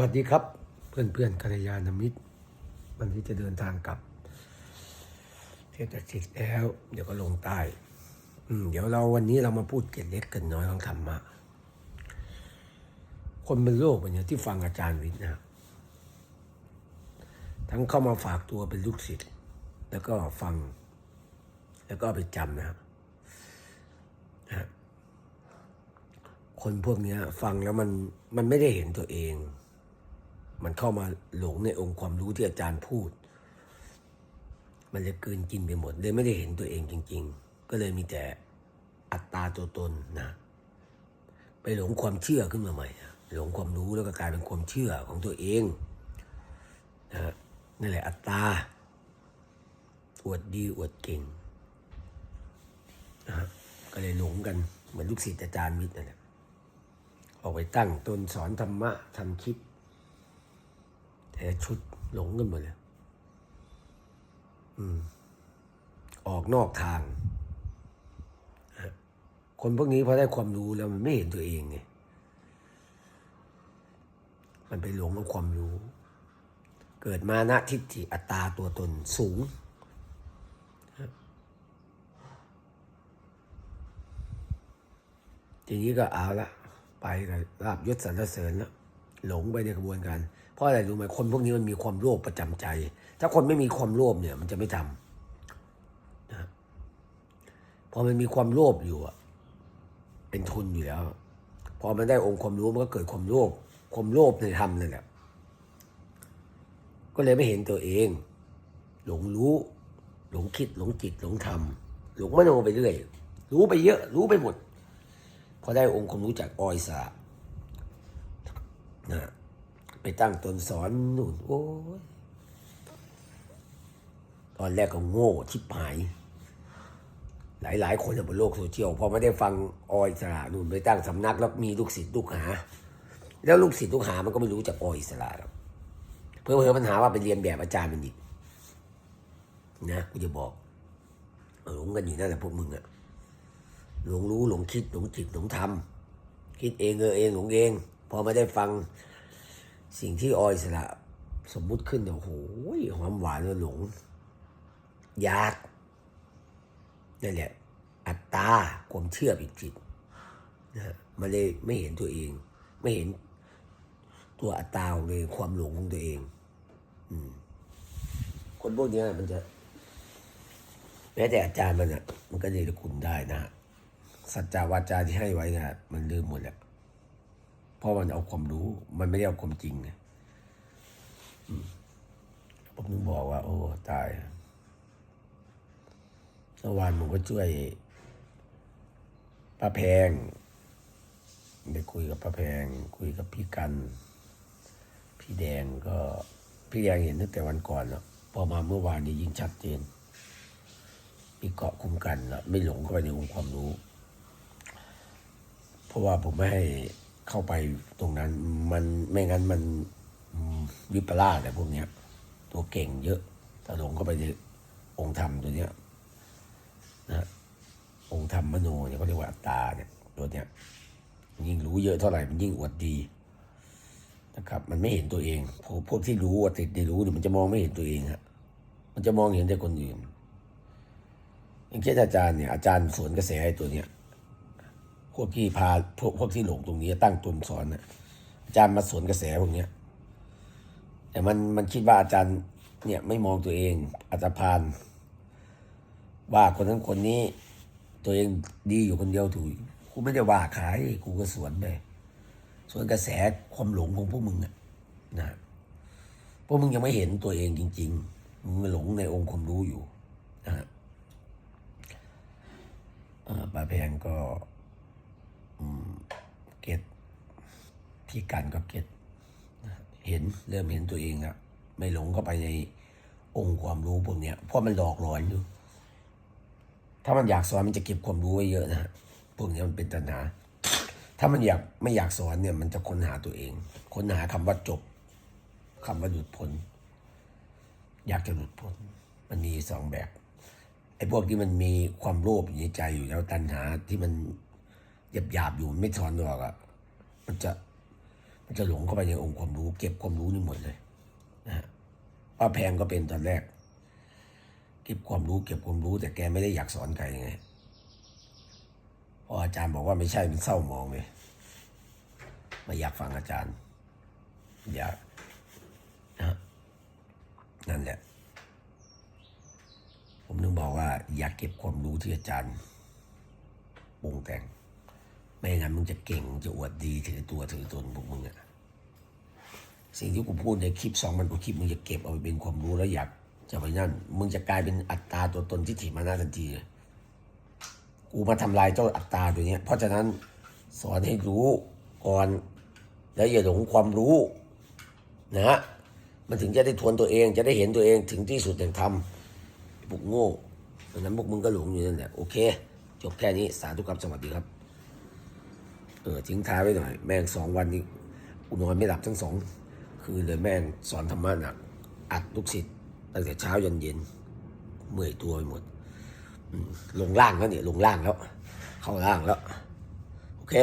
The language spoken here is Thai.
วัสดีครับ เพื่อนเพื่อนกัลยาณมิตร วันนี้จะเดินทางกลับเทศจิตแล้ว เดี๋ยวก็ลงใต้อืมเดี๋ยวเราวันนี้เรามาพูดเกร็ดเล็กเกันน้อยของธรรมะ คนเป็นโลกเนี่ยที่ฟังอาจารย์วิทย์นะทั้งเข้ามาฝากตัวเป็นลูกศิษย์แล้วก็ฟัง แล้วก็ไปจำนะครับนะฮะคนพวกนี้ฟังแล้วมันมันไม่ได้เห็นตัวเอง มันเข้ามาหลงในองค์ความรู้ที่อาจารย์พูด มันจะกลืนกินไปหมดเลยไม่ได้เห็นตัวเองจริง ๆ ก็เลยมีแต่อัตตาตัวตนนะไปหลงความเชื่อขึ้นมาใหม่หลงความรู้แล้วก็กลายเป็นความเชื่อของตัวเองนะฮะนั่นแหละอัตตาอวดดีอวดเก่งนะฮะก็เลยหลงกันเหมือนลูกศิษย์อาจารย์วิทย์นั่นแหละออกไปตั้งตนสอนธรรมะทำคลิป แต่ชุดหลงกันหมดเลยอืม ออกนอกทาง คนพวกนี้พอได้ความรู้แล้วมันไม่เห็นตัวเองไง มันไปหลงกับความรู้ เกิดมานะทิฏฐิอัตตาตัวตนสูงทีนี้ก็เอาละ ไปกับลาบยศสรรเสริญแล้ว หลงไปในกระบวนการ เพราะอะไรรู้ไหมคนพวกนี้มันมีความโลภประจำใจ ถ้าคนไม่มีความโลภเนี่ยมันจะไม่ทำนะพอมันมีความโลภอยู่อะเป็นทุนอยู่แล้ว พอมันได้องค์ความรู้มันก็เกิดความโลภความโลภในธรรมนั่นแหละก็เลยไม่เห็นตัวเอง หลงรู้ หลงคิด หลงจิต หลงธรรมหลงมโนไปเรื่อยรู้ไปเยอะ รู้ไปหมดพอได้องค์ความรู้จากออยสระ นะไปตั้งตนสอนนู่นโอ้ยตอนแรกก็โง่ชิบหาย หลายๆคนบนโลกโซเชียลพอไม่ได้ฟังออยสระนู่นไปตั้งสำนักแล้วมีลูกศิษย์ลูกหา แล้วลูกศิษย์ลูกหามันก็ไม่รู้จากออยสระหรอกเพื่อเพื่อปัญหาว่าไปเรียนแบบอาจารย์มันอีกนะกูจะบอกหลงกันอยู่นั่นแหละพวกมึงอะหลงรู้หลงคิดหลงจิตหลงทำคิดเองเออเองหลงเอง พอมาได้ฟังสิ่งที่ออยสละสมมุติขึ้นเนี่ยโอ้โหหอมหวานแล้วหลงอยากนั่นแหละ อัตตาความเชื่อผิดจิตนะมันเลยไม่เห็นตัวเอง ไม่เห็นตัวอัตตาของตัวเองความหลงของตัวเองอืมคนพวกนี้มันจะ แม้แต่อาจารย์มันอะ มันก็เนรคุณได้นะสัจจาวาจาที่ให้ไว้นะมันลืมหมดแล้ว ราะมันเอาความรู้ มันไม่ได้เอาความจริงไงอืมผมถึงบอกว่า โอ้ตายเมื่อวานผมก็ช่วยป้าแพงได้คุยกับป้าแพง คุยกับพี่กัน พี่แดงก็พี่แดงเห็นตั้งแต่วันก่อนแล้วพอมาเมื่อวานนี้ยิ่งชัดเจนมีเกาะคุ้มกันแล้วไม่หลงเข้าไปในองค์ความรู้ เพราะว่าผมไม่ให้ เข้าไปตรงนั้น มันไม่งั้นมันวิปลาสอะไรพวกเนี้ยตัวเก่งเยอะถ้าหลงเข้าไปในองค์ธรรมตัวเนี้ยนะองค์ธรรมมโนเนี่ยเขาเรียกว่าตาเนี่ยตัวเนี้ยยิ่งรู้เยอะเท่าไหร่มันยิ่งอวดดีนะครับ มันไม่เห็นตัวเองพวกพวกที่รู้ว่าติดในรู้เนี่ยมันจะมองไม่เห็นตัวเองฮะมันจะมองเห็นแต่คนอื่นอย่างเช่นอาจารย์เนี่ยอาจารย์สวนกระแสไอ้ตัวเนี้ย พวกที่พาพวกพวกที่หลงตรงนี้ตั้งตนสอนนะอาจารย์มาสวนกระแสพวกเนี้ย แต่มันมันคิดว่าอาจารย์เนี่ยไม่มองตัวเองอาจจะพาน ว่าคนนั้นคนนี้ ตัวเองดีอยู่คนเดียวถูกกูไม่ได้ว่าขายกูก็สวนไปสวนกระแสความหลงของพวกมึงอะนะพวกมึงยังไม่เห็นตัวเองจริง ๆ มึงหลงในองค์ความรู้อยู่นะฮะเอ่อป้าแพงก็ เก็ตพี่กันก็เก็ตเห็นเริ่มเห็นตัวเองอะไม่หลงเข้าไปในองค์ความรู้พวกเนี้ยเพราะมันหลอกหลอนอยู่ถ้ามันอยากสอนมันจะเก็บความรู้ไว้เยอะนะฮะพวกเนี้ยมันเป็นตัณหา ถ้ามันอยากไม่อยากสอนเนี่ยมันจะค้นหาตัวเอง ค้นหาคำว่าจบคำว่าหลุดพ้น อยากจะหลุดพ้น มันมีสองแบบ ไอ้พวกที่มันมีความโลภอยู่ในใจอยู่แล้วตัณหาที่มัน หยาบๆอยู่มันไม่ถอนออกอะมันจะมันจะหลงเข้าไปในองค์ความรู้ เก็บความรู้นี่หมดเลยนะฮะป้าแพงก็เป็นตอนแรก เก็บความรู้เก็บความรู้ แต่แกไม่ได้อยากสอนใครไงเพออาจารย์บอกว่าไม่ใช่มันเศร้ามองเลยไม่อยากฟังอาจารย์ อยากนะฮะนั่นแหละผมนึกบอกว่าอยากเก็บความรู้ที่อาจารย์ปรุงแต่ง ไม่งั้นมึงจะเก่งจะอวดดีถือตัวถือตนพวกมึงอะสิ่งที่กูพูดในคลิปสองมันกูคลิปมึงจะเก็บเอาไปเป็นความรู้แล้วอยากจะไปนั่น มึงจะกลายเป็นอัตตาตัวตนที่ถิมานาทันทีเลยกูมาทำลายเจ้าอัตตาตัวเนี้ย เพราะฉะนั้นสอนให้รู้ก่อนแล้วอย่าหลงความรู้นะฮะมันถึงจะได้ทวนตัวเอง จะได้เห็นตัวเองถึงที่สุดแห่งธรรมพวกโง่ดังนั้นพวกมึงก็หลงอยู่นั่นแหละโอเค จบแค่นี้สาธุครับสวัสดีครับ เออทิ้งท้ายไว้หน่อย แม่งสองวันนี้กูนอนไม่หลับทั้งสองคืนเลยแม่งสอนธรรมะหนัก อัดลูกศิษย์ตั้งแต่เช้ายันเย็นเมื่อยตัวไปหมดลงล่างแล้วเนี่ยลงล่างแล้ว เข้าล่างแล้ว โอเค